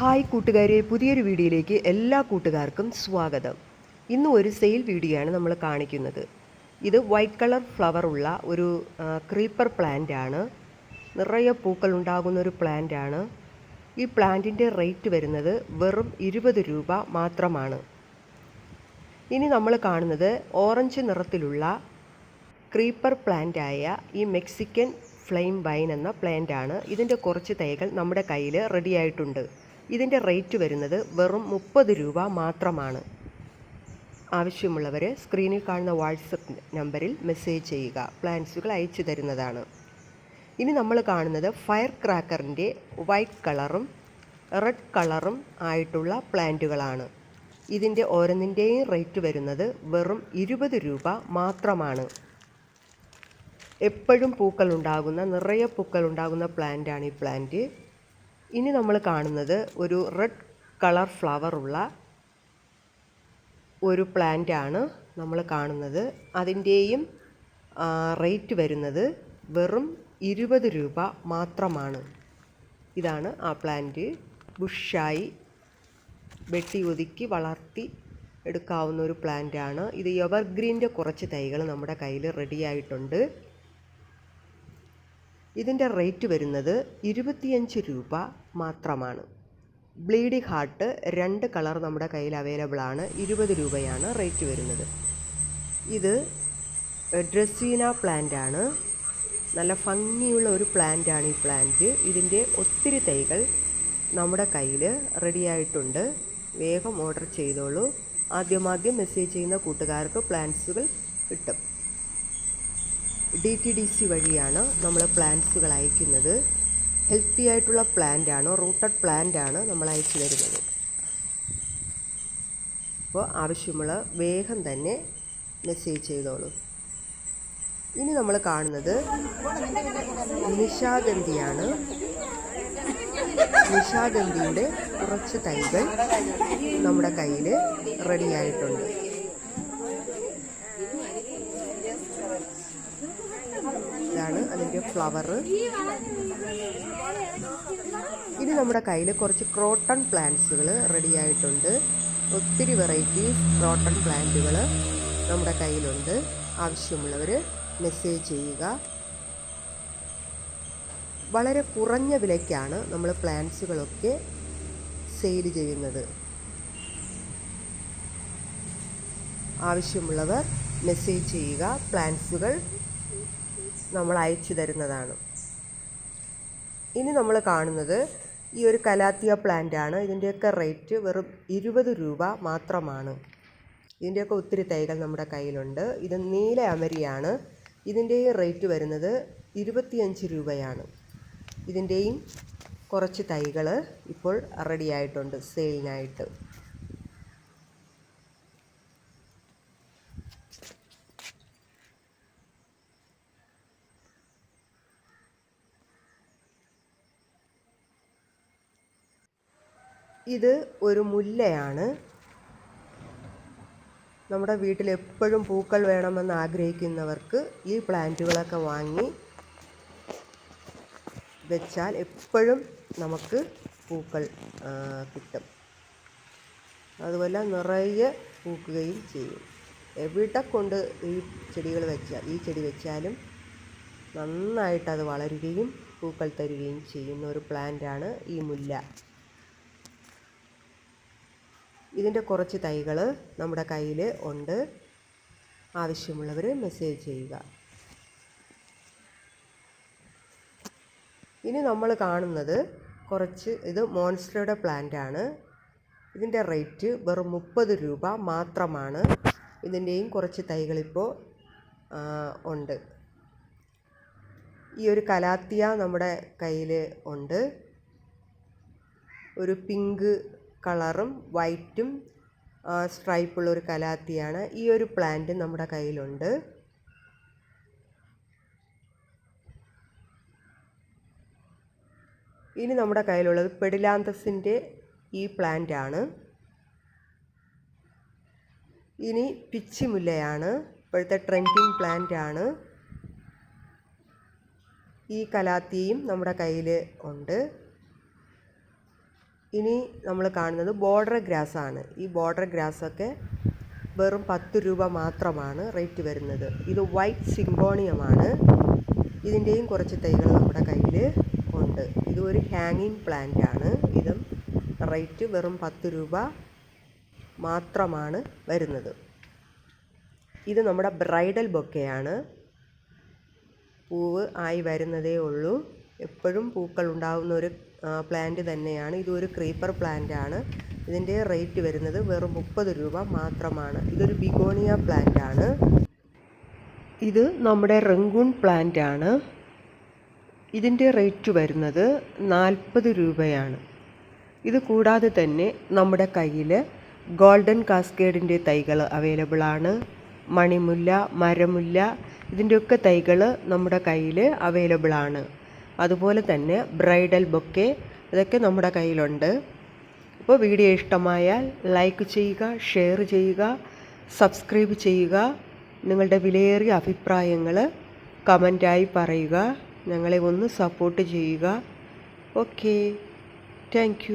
Hi കൂട്ടുകാരെ പുതിയൊരു വീഡിയോയിലേക്ക് എല്ലാ കൂട്ടുകാർക്കും സ്വാഗതം. ഇന്ന് ഒരു സെയിൽ വീഡിയോ ആണ് നമ്മൾ കാണിക്കുന്നത്. ഇത് വൈറ്റ് കളർ ഫ്ലവർ ഉള്ള ഒരു ക്രീപ്പർ പ്ലാന്റ് ആണ്. നിറയെ പൂക്കൾ ഉണ്ടാകുന്ന ഒരു പ്ലാന്റ് ആണ്. ഈ പ്ലാന്റിന്റെ റേറ്റ് വരുന്നത് വെറും ഇരുപത് രൂപ മാത്രമാണ്. ഇനി നമ്മൾ കാണുന്നത് ഓറഞ്ച് നിറത്തിലുള്ള ക്രീപ്പർ പ്ലാന്റ് ആയ ഈ മെക്സിക്കൻ ഫ്ലെയിം വൈൻ എന്ന പ്ലാന്റ് ആണ്. ഇതിന്റെ കുറച്ച് തൈകൾ നമ്മുടെ കയ്യിൽ റെഡി ആയിട്ടുണ്ട്. ഇതിന്റെ റേറ്റ് വരുന്നത് വെറും മുപ്പത് രൂപ മാത്രമാണ്. ആവശ്യമുള്ളവർ സ്ക്രീനിൽ കാണുന്ന വാട്സപ്പ് നമ്പറിൽ മെസ്സേജ് ചെയ്യുക. പ്ലാൻസുകൾ അയച്ചു തരുന്നതാണ്. ഇനി നമ്മൾ കാണുന്നത് ഫയർ ക്രാക്കറിന്റെ വൈറ്റ് കളറും റെഡ് കളറും ആയിട്ടുള്ള പ്ലാന്റുകളാണ്. ഇതിന്റെ ഓരോന്നിന്റെയും റേറ്റ് വരുന്നത് വെറും ഇരുപത് രൂപ മാത്രമാണ്. എപ്പോഴും പൂക്കളുണ്ടാകുന്ന നിറയെ പൂക്കളുണ്ടാകുന്ന പ്ലാന്റാണ് ഈ പ്ലാന്റ്. ഇനി നമ്മൾ കാണുന്നത് ഒരു റെഡ് കളർ ഫ്ലവർ ഉള്ള ഒരു പ്ലാന്റ് ആണ് നമ്മൾ കാണുന്നത്. അതിന്റെയും റേറ്റ് വരുന്നത് വെറും ഇരുപത് രൂപ മാത്രമാണ്. ഇതാണ് ആ പ്ലാന്റ് ബുഷായി വെട്ടി ഒതുക്കി വളർത്തി എടുക്കാവുന്ന ഒരു പ്ലാന്റ് ആണ്. ഇത് എവർഗ്രീന്റെ കുറച്ച് തൈകൾ നമ്മുടെ കയ്യിൽ റെഡി ആയിട്ടുണ്ട്. ഇതിന്റെ റേറ്റ് വരുന്നത് ഇരുപത്തിയഞ്ച് രൂപ മാത്രമാണ്. ബ്ലീഡി ഹാർട്ട് രണ്ട് കളർ നമ്മുടെ കയ്യിൽ അവൈലബിൾ ആണ്. ഇരുപത് രൂപയാണ് റേറ്റ് വരുന്നത്. ഇത് ഡ്രസീന പ്ലാന്റ് ആണ്. നല്ല ഭംഗിയുള്ള ഒരു പ്ലാന്റ് ആണ് ഈ പ്ലാന്റ്. ഇതിന്റെ ഒത്തിരി തൈകൾ നമ്മുടെ കയ്യിൽ റെഡിയായിട്ടുണ്ട് വേഗം ഓർഡർ ചെയ്തോളൂ. ആദ്യമാദ്യം മെസ്സേജ് ചെയ്യുന്ന കൂട്ടുകാർക്ക് പ്ലാന്റ്സുകൾ കിട്ടും. ഡി ടി ഡി സി വഴിയാണ് നമ്മൾ പ്ലാന്റ്സുകൾ അയക്കുന്നത്. ഹെൽത്തി ആയിട്ടുള്ള പ്ലാന്റ് ആണ് റൂട്ടഡ് പ്ലാന്റ് ആണ് നമ്മൾ അയച്ചു തരുന്നത്. അപ്പോൾ ആവശ്യമുള്ള വേഗം തന്നെ മെസ്സേജ് ചെയ്തോളൂ. ഇനി നമ്മൾ കാണുന്നത് നിശാഗന്ധിയാണ് നിശാഗന്ധിയുടെ കുറച്ച് തൈകൾ നമ്മുടെ കയ്യിൽ റെഡി ഫ്ലവർ ഇനി നമ്മുടെ കയ്യിൽ കുറച്ച് ക്രോട്ടൺ പ്ലാന്റ്സുകൾ റെഡി ആയിട്ടുണ്ട്. ഒത്തിരി വെറൈറ്റീസ് ക്രോട്ടൺ പ്ലാന്റുകൾ നമ്മുടെ കയ്യിലുണ്ട്. ആവശ്യമുള്ളവർ മെസ്സേജ് ചെയ്യുക. വളരെ കുറഞ്ഞ വിലയ്ക്കാണ് നമ്മൾ പ്ലാന്റ്സുകളൊക്കെ സെയിൽ ചെയ്യുന്നത്. ആവശ്യമുള്ളവർ മെസ്സേജ് ചെയ്യുക. പ്ലാന്റ്സുകൾ നമ്മൾ അയച്ചു തരുന്നതാണ്. ഇനി നമ്മൾ കാണുന്നത് ഈ ഒരു കലാത്തിയ പ്ലാന്റ് ആണ്. ഇതിന്റെയൊക്കെ റേറ്റ് വെറും ഇരുപത് രൂപ മാത്രമാണ്. ഇതിന്റെയൊക്കെ ഒത്തിരി തൈകൾ നമ്മുടെ കയ്യിലുണ്ട്. ഇത് നീല അമരിയാണ്. ഇതിന്റെയും റേറ്റ് വരുന്നത് ഇരുപത്തിയഞ്ച് രൂപയാണ്. ഇതിന്റെയും കുറച്ച് തൈകൾ ഇപ്പോൾ റെഡിയായിട്ടുണ്ട് സെയിലിനായിട്ട് ഇത് ഒരു മുല്ലയാണ്. നമ്മുടെ വീട്ടിൽ എപ്പോഴും പൂക്കൾ വേണമെന്ന് ആഗ്രഹിക്കുന്നവർക്ക് ഈ പ്ലാന്റുകളൊക്കെ വാങ്ങി വെച്ചാൽ എപ്പോഴും നമുക്ക് പൂക്കൾ കിട്ടും. അതുപോലെ നിറയെ പൂക്കുകയും ചെയ്യും. എവിടെ കൊണ്ട് ഈ ചെടികൾ വെച്ചാൽ ഈ ചെടി വെച്ചാലും നന്നായിട്ട് അത് വളരുകയും പൂക്കൾ തരികയും ചെയ്യുന്ന ഒരു പ്ലാന്റാണ് ഈ മുല്ല. ഇതിന്റെ കുറച്ച് തൈകൾ നമ്മുടെ കയ്യിൽ ഉണ്ട്. ആവശ്യമുള്ളവർ മെസ്സേജ് ചെയ്യുക. ഇനി നമ്മൾ കാണുന്നത് കുറച്ച് ഇത് മോൺസ്റ്ററുടെ ആണ്. ഇതിന്റെ റേറ്റ് വെറും മുപ്പത് രൂപ മാത്രമാണ്. ഇതിന്റെയും കുറച്ച് തൈകളിപ്പോൾ ഉണ്ട്. ഈ ഒരു കലാത്തിയ നമ്മുടെ കയ്യിൽ ഉണ്ട്. ഒരു പിങ്ക് കളറും വൈറ്റും സ്ട്രൈപ്പുള്ള ഒരു കലാത്തിയാണ് ഈ ഒരു പ്ലാന്റ് നമ്മുടെ കയ്യിലുണ്ട്. ഇനി നമ്മുടെ കയ്യിലുള്ളത് പെഡിലാന്തസിന്റെ ഈ പ്ലാന്റ് ആണ്. ഇനി പിച്ചിമുല്ലയാണ് ഇപ്പോഴത്തെ ട്രെൻഡിങ് പ്ലാന്റ് ആണ്. ഈ കലാത്തിയും നമ്മുടെ കയ്യിൽ ഉണ്ട്. ഇനി നമ്മൾ കാണുന്നത് ബോർഡർ ഗ്രാസ് ആണ്. ഈ ബോർഡർ ഗ്രാസൊക്കെ വെറും പത്ത് രൂപ മാത്രമാണ് റേറ്റ് വരുന്നത്. ഇത് വൈറ്റ് സിംഗോണിയമാണ് ഇതിന്റെയും കുറച്ച് തൈകൾ നമ്മുടെ കയ്യിൽ ഉണ്ട്. ഇത് ഒരു ഹാങ്ങിങ് പ്ലാന്റ് ആണ്. ഇതും റേറ്റ് വെറും പത്ത് രൂപ മാത്രമാണ് വരുന്നത്. ഇത് നമ്മുടെ ബ്രൈഡൽ ബൊക്കെയാണ് പൂവ് ആയി വരുന്നതേ ഉള്ളൂ. എപ്പോഴും പൂക്കൾ ഉണ്ടാകുന്ന ഒരു പ്ലാന്റ് തന്നെയാണ്. ഇതൊരു ക്രീപ്പർ പ്ലാന്റ് ആണ്. ഇതിന്റെ റേറ്റ് വരുന്നത് വെറും മുപ്പത് രൂപ മാത്രമാണ്. ഇതൊരു ബിഗോണിയ പ്ലാന്റ് ആണ്. ഇത് നമ്മുടെ റെങ്കൂൺ പ്ലാന്റ് ആണ്. ഇതിന്റെ റേറ്റ് വരുന്നത് നാൽപ്പത് രൂപയാണ്. ഇത് കൂടാതെ തന്നെ നമ്മുടെ കയ്യിൽ ഗോൾഡൻ കാസ്കേഡിന്റെ തൈകൾ അവൈലബിൾ ആണ്. മണിമുല്ല മരമുല്ല ഇതിന്റെയൊക്കെ തൈകൾ നമ്മുടെ കയ്യിൽ അവൈലബിൾ ആണ്. അതുപോലെ തന്നെ ബ്രൈഡൽ ബൊക്കെ ഇതൊക്കെ നമ്മുടെ കയ്യിലുണ്ട്. അപ്പോൾ വീഡിയോ ഇഷ്ടമായാൽ ലൈക്ക് ചെയ്യുക ഷെയർ ചെയ്യുക സബ്സ്ക്രൈബ് ചെയ്യുക നിങ്ങളുടെ വിലയേറിയ അഭിപ്രായങ്ങൾ കമന്റായി പറയുക ഞങ്ങളെ ഒന്ന് സപ്പോർട്ട് ചെയ്യുക. Okay thank